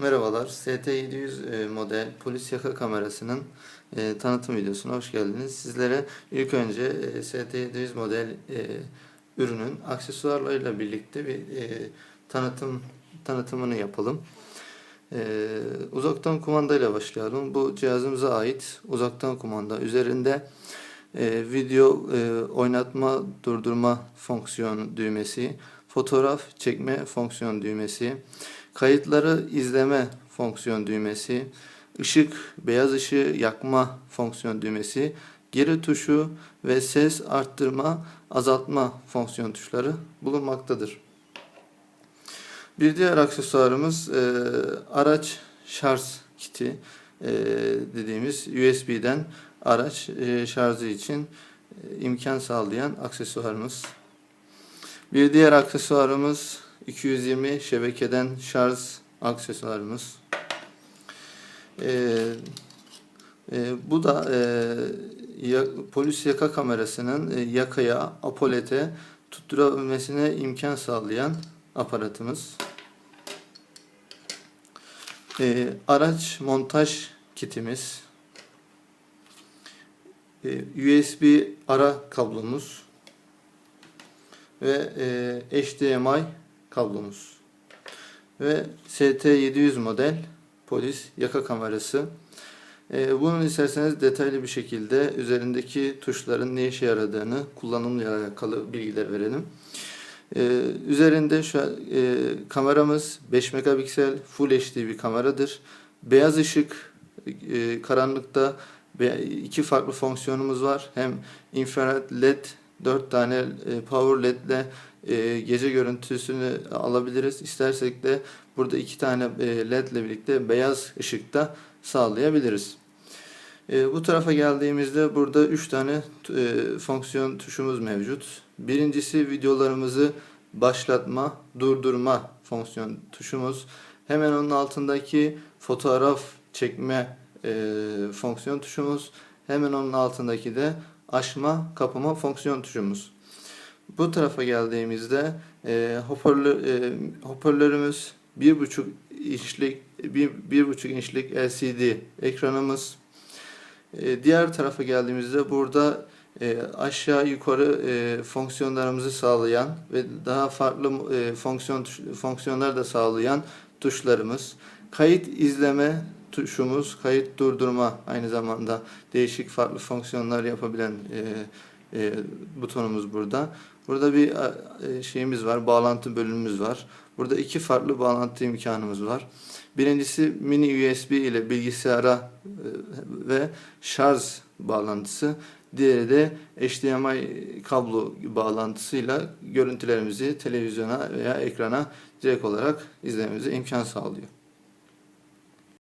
Merhabalar, ST700 e, model polis yaka kamerasının e, tanıtım videosuna hoş geldiniz. Sizlere ilk önce e, ST700 model ürünün aksesuarlarıyla birlikte bir tanıtım tanıtımını yapalım. Uzaktan kumandayla başlayalım. Bu cihazımıza ait uzaktan kumanda. Üzerinde video oynatma, durdurma fonksiyon düğmesi, fotoğraf çekme fonksiyon düğmesi, kayıtları izleme fonksiyon düğmesi, ışık, beyaz ışığı yakma fonksiyon düğmesi, geri tuşu ve ses arttırma, azaltma fonksiyon tuşları bulunmaktadır. Bir diğer aksesuarımız e, araç şarj kiti e, dediğimiz USB'den araç e, şarjı için e, imkan sağlayan aksesuarımız. Bir diğer aksesuarımız 220 şebekeden şarj aksesuarımız. E, e, bu da e, ya, polis yaka kamerasının e, yakaya, apolete tutturabilmesine imkan sağlayan aparatımız. E, araç montaj kitimiz. E, USB ara kablomuz ve e, HDMI kablomuz ve ST700 model polis yaka kamerası. E, bunun isterseniz detaylı bir şekilde üzerindeki tuşların ne işe yaradığını kullanımla alakalı bilgiler verelim. E, üzerinde şu an, e, kameramız 5 megapiksel Full HD bir kameradır. Beyaz ışık e, karanlıkta iki farklı fonksiyonumuz var. Hem infrared led 4 tane e, power led ile e, gece görüntüsünü alabiliriz. İstersek de burada iki tane e, led ile birlikte beyaz ışıkta sağlayabiliriz. E, bu tarafa geldiğimizde burada 3 tane e, fonksiyon tuşumuz mevcut. Birincisi videolarımızı başlatma, durdurma fonksiyon tuşumuz. Hemen onun altındaki fotoğraf çekme e, fonksiyon tuşumuz. Hemen onun altındaki de açma, kapama fonksiyon tuşumuz. Bu tarafa geldiğimizde e, hoparlör, e, hoparlörümüz 1.5 inçlik 1.5 inçlik LCD ekranımız. E, diğer tarafa geldiğimizde burada e, aşağı yukarı e, fonksiyonlarımızı sağlayan ve daha farklı e, fonksiyon fonksiyonlar da sağlayan tuşlarımız. Kayıt izleme tuşumuz, kayıt durdurma aynı zamanda değişik farklı fonksiyonlar yapabilen e, e, butonumuz burada. Burada bir e, şeyimiz var, bağlantı bölümümüz var. Burada iki farklı bağlantı imkanımız var. Birincisi mini USB ile bilgisayara e, ve şarj bağlantısı. Diğeri de HDMI kablo bağlantısıyla görüntülerimizi televizyona veya ekrana direkt olarak izlememize imkan sağlıyor.